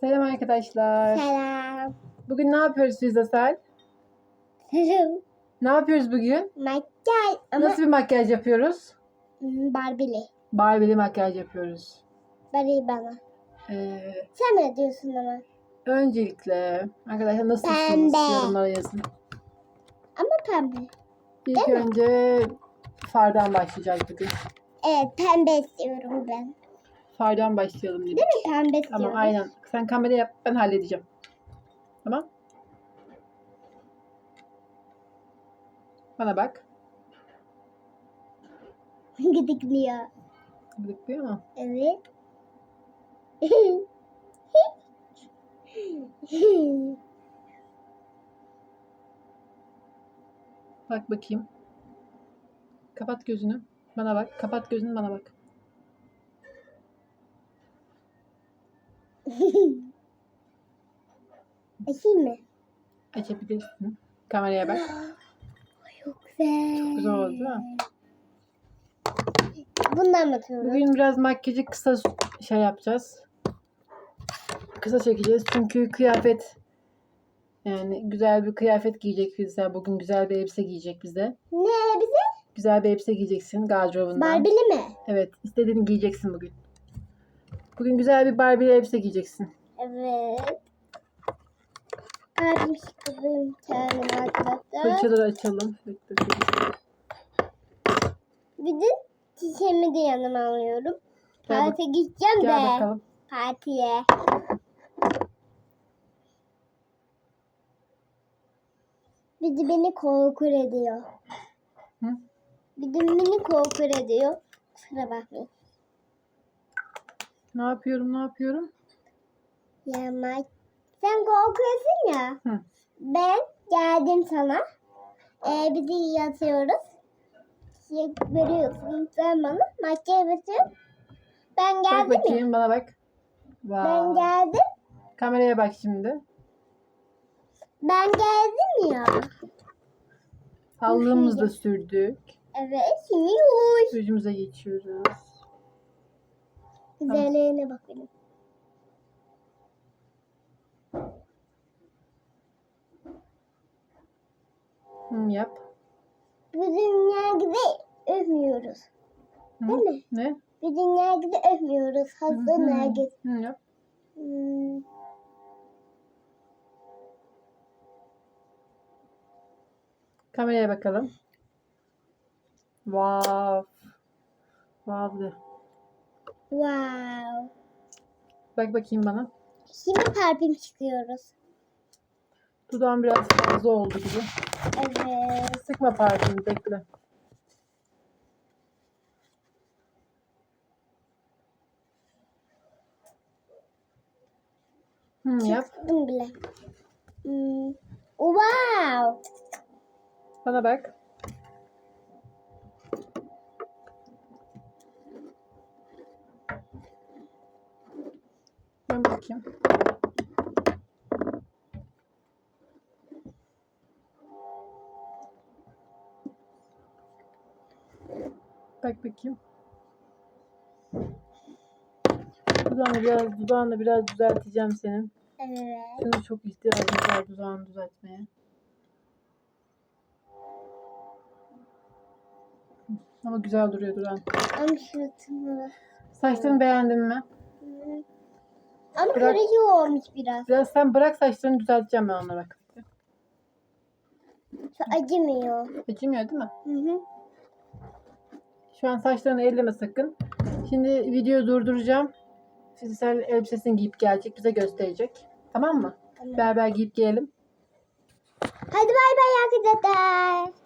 Selam arkadaşlar. Selam. Bugün ne yapıyoruz biz Asel? Ne yapıyoruz bugün? Makyaj ama Nasıl bir makyaj yapıyoruz? Hmm, Barbie'li. Barbie'li makyaj yapıyoruz. Barbie bana. Ee, Sen ne diyorsun ama? öncelikle arkadaşlar nasılsınız? Pembe. Yorumlara yazın. Ama pembe. İlk önce fardan başlayacağız bugün. Evet pembe istiyorum ben. Fardan başlayalım dedik. Değil mi pembe istiyorum? Tamam aynen. Sen kamera yap ben halledeceğim. Tamam. Bana bak. Gıdıklıyor. Gıdıklıyor mu? Evet. Bak bakayım. Kapat gözünü. Bana bak. Kapat gözünü bana bak. Açayım mı? Açabilirsin. Kameraya bak. Çok güzel. Çok güzel oldu değil mi? Bundan mı atıyorum? Bugün biraz makyajı kısa şey yapacağız. Kısa çekeceğiz. Çünkü kıyafet yani güzel bir kıyafet giyecek bize. Bugün güzel bir elbise giyecek bize. Ne bize? Güzel bir elbise giyeceksin gardırobundan. Barbie'li mi? Evet. istediğini giyeceksin bugün. Bugün güzel bir Barbie elbise giyeceksin. Evet. Abim çıkıyorum kendim arkadaşlar. Fırçaları açalım. Bir de çiçeğimi de yanıma alıyorum. Gel bak- Partiye gideceğim Gel de. bakalım. Partiye. Bir de beni korkur ediyor. Hı? Bir de beni korkur ediyor. Kusura bakmayın. Ne yapıyorum ne yapıyorum? Yama. Sen korkuyorsun ya. Hı. Ben geldim sana. Ee, bizi yatıyoruz. Şey veriyorsun sen bana. Makyaj yapıyorsun. Ben Bak geldim ya. bakayım bana bak. Vay. Ben geldim. Kameraya bak şimdi. Ben geldim ya. Allığımızı da sürdük. Evet şimdi yuş. Yüzümüze geçiyoruz. Güzelliğine bakalım. Hı, yap. Bu dünya gibi öpmüyoruz. Hı. Değil mi? Ne? Bu dünya gibi öpmüyoruz. Hasta Hı, nergis. Hı, yap. Hmm. Kameraya bakalım. Wow. Wow. Wow. Bak bakayım bana. Şimdi parfüm çıkıyoruz. Dudağım biraz fazla oldu gibi. Evet. Sıkma parfümü bekle. Hı, yap. Çıktım bile. Hmm. Wow. Bana bak. Ben bakayım. Bak bakayım. Dudağını biraz, dudağını biraz düzelteceğim senin. Evet. Senin çok ihtiyacın var dudağını düzeltmeye. Ama güzel duruyor dudağın. Ama şurasını. Saçlarını beğendin mi? Ama Bırak. kırıcı olmuş biraz. Biraz sen bırak saçlarını düzelteceğim ben onlara bak. Şu acımıyor. Acımıyor değil mi? Hı hı. Şu an saçlarını elleme sakın. Şimdi videoyu durduracağım. Fiziksel elbisesini giyip gelecek. Bize gösterecek. Tamam mı? Tamam. Beraber giyip gelelim. Hadi bay bay arkadaşlar.